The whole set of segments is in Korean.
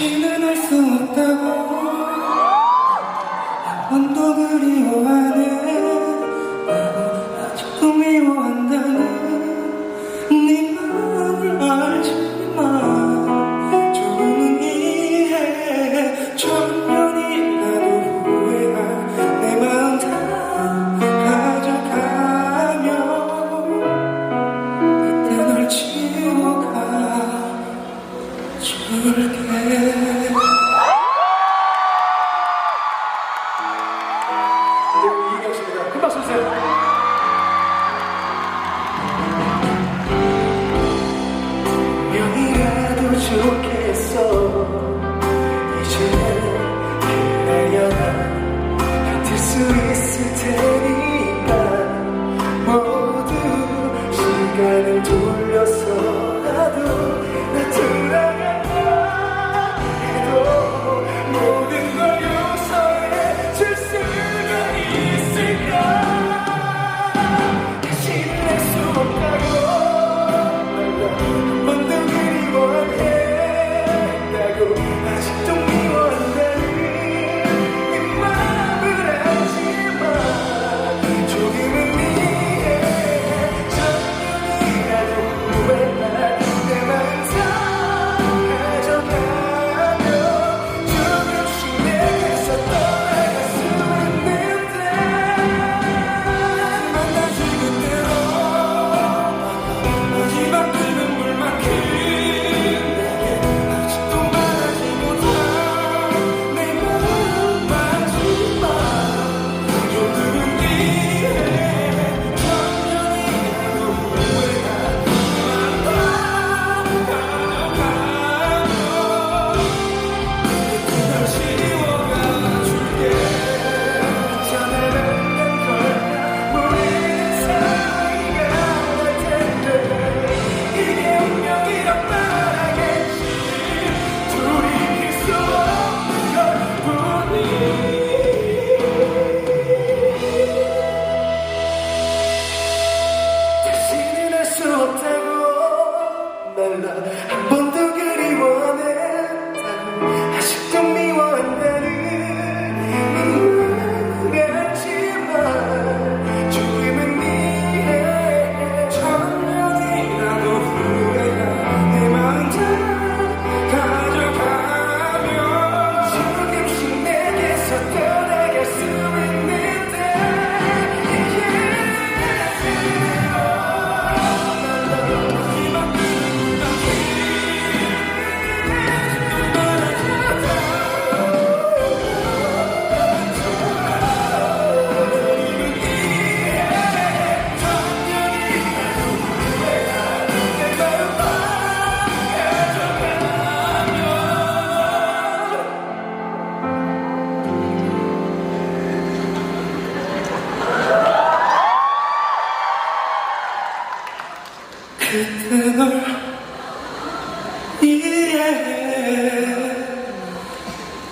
다시는 할 수 없다고. 한번더 그리워하네. 나도 아직도 미워한다는 네 마음을 알지만 조금은 이해해. 천년이 가도 후회한 내 마음 다 가져가면 그때 널 지워가. 줄게 큰 박수 주세요. 좋겠어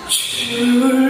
주를